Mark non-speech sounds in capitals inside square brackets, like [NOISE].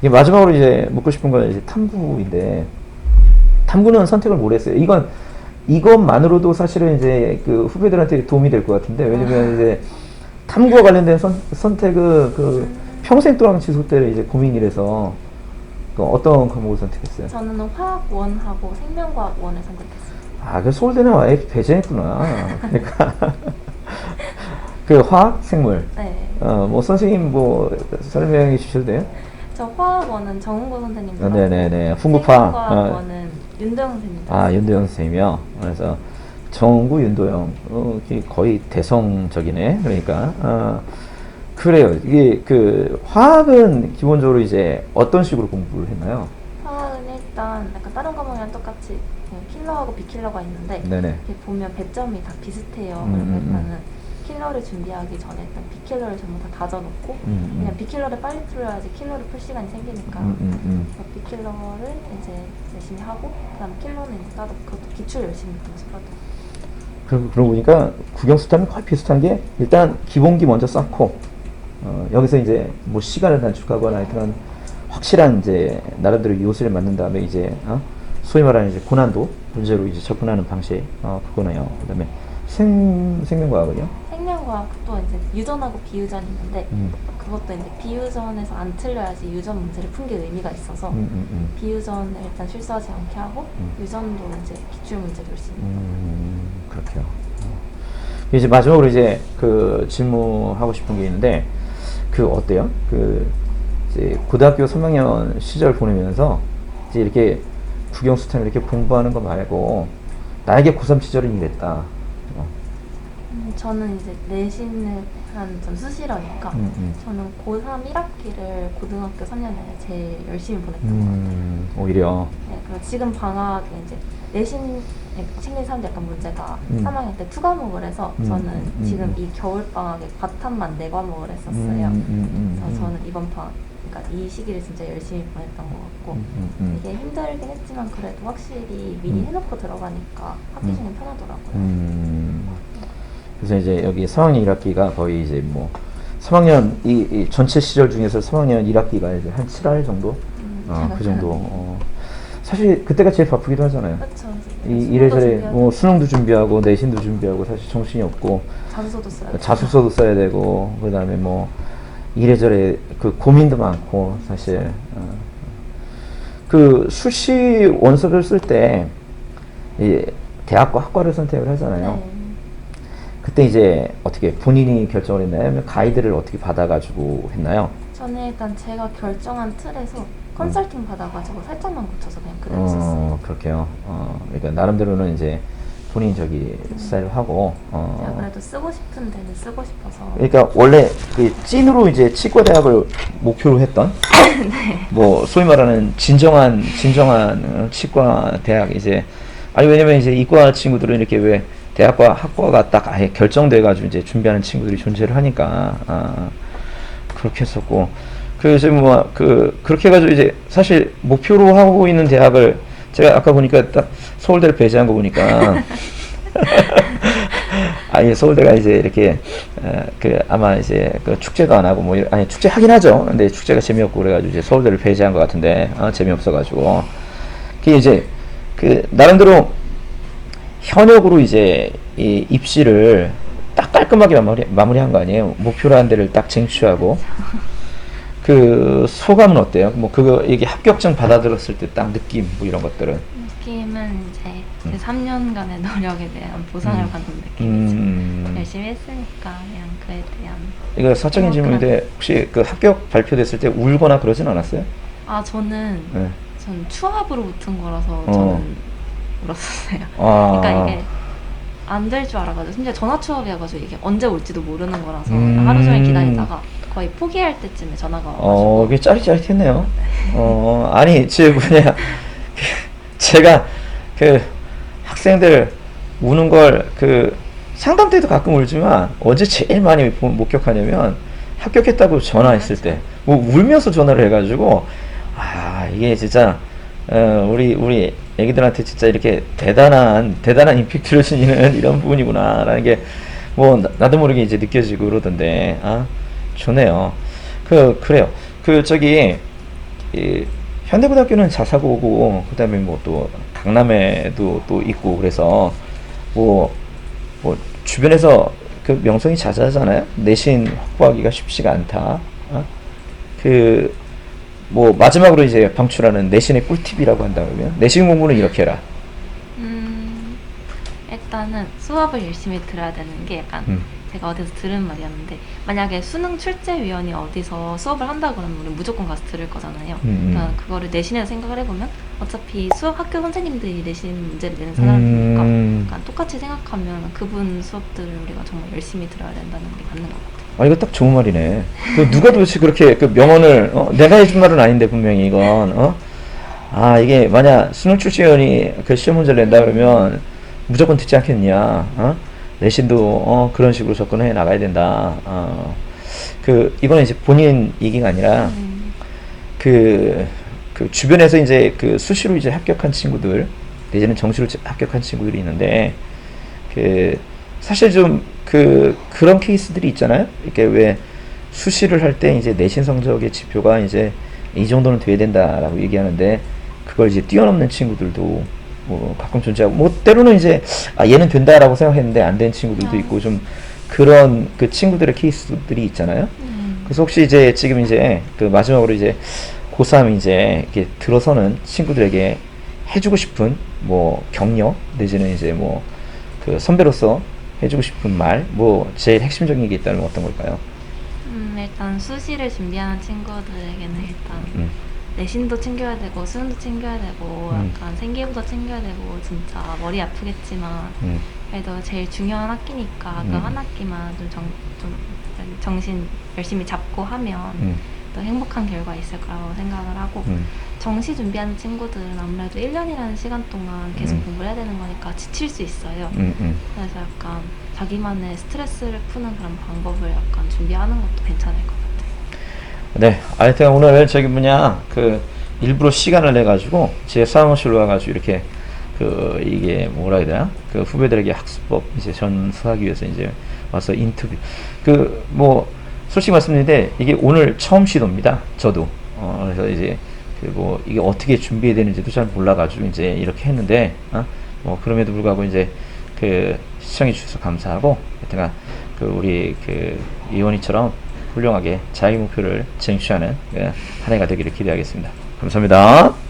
이게 마지막으로 이제 묻고 싶은 건 이제 탐구인데 탐구는 선택을 못 했어요. 이건 이것만으로도 사실은 이제 그 후배들한테 도움이 될 것 같은데 왜냐면 이제 탐구와 관련된 선, 선택은 그 평생 동안 지속될 이제 고민이라서 그 어떤 과목을 선택했어요? 저는 화학원하고 생명과학원을 선택했어요. 아, 그 서울대는 아예 배제했구나. 그러니까 [LAUGHS] 그 화학, 생물. 네. 어, 뭐 선생님 뭐 설명해 주셔도 돼요? 저 화학원은 정은고 선생님 아, 네네네. 훈구파. 생명과학원은 윤도영 선생님. 아, 윤도영 선생님이요. 그래서 정구 윤도영. 어, 거의 대성적이네. 그러니까. 어, 그래요. 이게 그 화학은 기본적으로 이제 어떤 식으로 공부를 했나요? 화학은 일단 약간 다른 과목이랑 똑같이 킬러하고 비킬러가 있는데 네네. 이렇게 보면 배점이 다 비슷해요. 음, 그래서 음, 일단은 킬러를 준비하기 전에 일단 비킬러를 전부 다 다져놓고 음, 음. 그냥 비킬러를 빨리 풀어야지 킬러를 풀 시간이 생기니까 음, 음, 음. 그래서 비킬러를 이제 열심히 하고 그다음 킬러는 이제 따로 그것도 기출 열심히 연습하고 그러, 그러고 보니까 국영수탄은 거의 비슷한 게 일단 기본기 먼저 쌓고 어, 여기서 이제 뭐 시간을 단축하거나 하여튼 확실한 이제 나름대로 요소를 만든 다음에 이제 어? 소위 말하는 이제 고난도 문제로 이제 접근하는 방식 어, 그거네요. 그다음에 생 생명과학은요. 생명과학도 이제 유전하고 비유전이 있는데 음. 그것도 이제 비유전에서 안 틀려야지 유전 문제를 푼 게 의미가 있어서 음, 음, 음. 비유전을 일단 실수하지 않게 하고 음. 유전도 이제 기출 문제도 열심히 음, 그렇게요. 어. 이제 마지막으로 이제 그 질문하고 싶은 게 있는데 그 어때요? 그 이제 고등학교 3학년 시절 보내면서 이제 이렇게 국영수탄 이렇게 공부하는 거 말고 나에게 고3 시절은 이랬다. 어. 음, 저는 이제 내신을 한좀 수시라니까 음, 음. 저는 고3 1학기를 고등학교 3년 내내 제일 열심히 보냈던 것 같아요. 음, 오히려 네, 그리고 지금 방학에 이제 내신 챙긴 사람들 약간 문제가 음. 3학년 때 투 과목을 해서 음, 저는 음, 지금 음. 이 겨울 방학에 과탐만 네 과목을 했었어요. 음, 음, 음, 그래서 음. 저는 이번 방학 그러니까 이 시기를 진짜 열심히 보냈던 것 같고 음, 음, 음. 이게 힘들긴 했지만 그래도 확실히 미리 음. 해놓고 들어가니까 학기 음. 중에 편하더라고요. 음. 그래서 이제 여기 3학년 1학기가 거의 이제 뭐 3학년 이, 이 전체 시절 중에서 3학년 1학기가 이제 한 7할 정도, 음, 어, 그 정도. 어. 사실 그때가 제일 바쁘기도 하잖아요. 그렇죠. 이 이래저래 뭐 수능도 준비하고 내신도 준비하고 사실 정신이 없고 자소서도 써야. 자소서도 써야 되고 그다음에 뭐 이래저래 그 고민도 많고 사실 어. 그 수시 원서를 쓸 때 대학과 학과를 선택을 하잖아요. 네. 그때 이제 어떻게 본인이 결정을 했나요? 아니면 가이드를 어떻게 받아가지고 했나요? 저는 일단 제가 결정한 틀에서 컨설팅 받아가지고 살짝만 고쳐서 그냥 그대로 썼어요. 어, 그렇게요. 어, 그러니까 나름대로는 이제 본인 저기 스타일을 하고, 제가 어, 그래도 쓰고 싶은 데는 쓰고 싶어서 그러니까 원래 그 찐으로 이제 치과 대학을 목표로 했던 [LAUGHS] 뭐 소위 말하는 진정한 진정한 어, 치과 대학 이제 아니 왜냐면 이제 이과 친구들은 이렇게 왜 대학과 학과가 딱 아예 결정돼 가지고 이제 준비하는 친구들이 존재를 하니까 아, 그렇게 했었고. 그래서 뭐 그 그렇게 해가지고 이제 사실 목표로 하고 있는 대학을 제가 아까 보니까 딱 서울대를 배제한 거 보니까. [LAUGHS] 아니 서울대가 이제 이렇게 어, 그 아마 이제 그 축제도 안 하고 뭐 이런- 아니 축제 하긴 하죠. 근데 축제가 재미없고 그래가지고 이제 서울대를 배제한 것 같은데 아, 재미없어가지고. 그게 이제 그 나름대로 현역으로 이제 이 입시를 딱 깔끔하게 마무리 마무리한 거 아니에요? 목표로 한 데를 딱 쟁취하고 그 소감은 어때요? 뭐 그거 이게 합격증 받아들었을 때 딱 느낌 뭐 이런 것들은 느낌은 이제 제 3년간의 [LAUGHS] 노력에 대한 보상을 음. 받는 느낌이죠. 음. 열심히 했으니까 그냥 그에 대한 이거 사적인 어, 질문인데 혹시 그 합격 발표됐을 때 울거나 그러진 않았어요? 아 저는 네. 전 추합으로 붙은 거라서 어. 저는 울었어요. 아. 그러니까 이게 안 될 줄 알아가지고 심지어 전화 추합이어가지고 이게 언제 올지도 모르는 거라서 음. 하루 종일 기다리다가 거의 포기할 때쯤에 전화가 와가지고 어, 이게 짜릿짜릿했네요. 어, 아니, 제 뭐냐, 제가 그 학생들 우는 걸 그 상담 때도 가끔 울지만 어제 제일 많이 보- 목격하냐면 합격했다고 전화했을 때, 뭐 울면서 전화를 해가지고 아 이게 진짜 어, 우리 우리 애기들한테 진짜 이렇게 대단한 대단한 임팩트를 주는 이런 부분이구나라는 게 뭐 나도 모르게 이제 느껴지고 그러던데 아 좋네요. 그 그래요. 그 저기 이 현대고등학교는 자사고고 그다음에 뭐 또 강남에도 또 있고 그래서 뭐 뭐 주변에서 그 명성이 자자하잖아요. 내신 확보하기가 쉽지가 않다. 어? 그 뭐 마지막으로 이제 방출하는 내신의 꿀팁이라고 한다면 내신 공부는 이렇게 해라. 음, 일단은 수업을 열심히 들어야 되는 게 약간 음. 제가 어디서 들은 말이었는데 만약에 수능 출제위원이 어디서 수업을 한다 그러면 우리 무조건 가서 들을 거잖아요. 음, 음. 그러니까 그거를 내신에서 생각을 해보면 어차피 수업 학교 선생님들이 내신 문제를 내는 사람이니까 음. 똑같이 생각하면 그분 수업들을 우리가 정말 열심히 들어야 된다는 게 맞는 것 같아요. 아 이거 딱 좋은 말이네. 그 누가 도대체 그렇게 그 명언을 어, 내가 해준 말은 아닌데 분명히 이건 어? 아 이게 만약 수능 출제위원이 그 시험 문제를 낸다 그러면 무조건 듣지 않겠냐? 어? 내신도 어, 그런 식으로 접근해 나가야 된다. 어. 그 이거는 이제 본인 얘기가 아니라 음, 그, 그 주변에서 이제 그 수시로 이제 합격한 친구들 내지는 정시로 제- 합격한 친구들이 있는데 그 사실 좀 그 그런 케이스들이 있잖아요. 이렇게 왜 수시를 할 때 이제 내신 성적의 지표가 이제 이 정도는 돼야 된다라고 얘기하는데 그걸 이제 뛰어넘는 친구들도 뭐 가끔 존재하고 뭐 때로는 이제 아 얘는 된다라고 생각했는데 안 된 친구들도 있고 좀 그런 그 친구들의 케이스들이 있잖아요. 음, 그래서 혹시 이제 지금 이제 그 마지막으로 이제 고3 이제 이렇게 들어서는 친구들에게 해주고 싶은 뭐 격려 내지는 이제 뭐 그 선배로서 해주고 싶은 말 뭐 제일 핵심적인 게 있다면 어떤 걸까요? 음, 일단 수시를 준비하는 친구들에게는 일단 음, 내신도 챙겨야 되고 수능도 챙겨야 되고 음. 약간 생기부도 챙겨야 되고 진짜 머리 아프겠지만 음, 그래도 제일 중요한 학기니까 음. 그 한 학기만 좀, 정, 좀 정신 열심히 잡고 하면 음, 또 행복한 결과 있을 거라고 생각을 하고 음, 정시 준비하는 친구들은 아무래도 1년이라는 시간 동안 계속 음. 공부를 해야 되는 거니까 지칠 수 있어요. 음, 음. 그래서 약간 자기만의 스트레스를 푸는 그런 방법을 약간 준비하는 것도 괜찮을 것 같아요. 네, 하여튼 오늘 저기 뭐냐 그 일부러 시간을 내 가지고 제 사무실로 와가지고 이렇게 그 이게 뭐라 해야 되나 그 후배들에게 학습법 이제 전수하기 위해서 이제 와서 인터뷰 그 뭐 솔직히 말씀드리는데 이게 오늘 처음 시도입니다. 저도 어 그래서 이제 그뭐 이게 어떻게 준비해야 되는지도 잘 몰라가지고 이제 이렇게 했는데 어? 뭐 그럼에도 불구하고 이제 그 시청해 주셔서 감사하고 하여튼간 그 우리 그 이원이처럼 훌륭하게 자기 목표를 쟁취하는 그한 해가 되기를 기대하겠습니다. 감사합니다.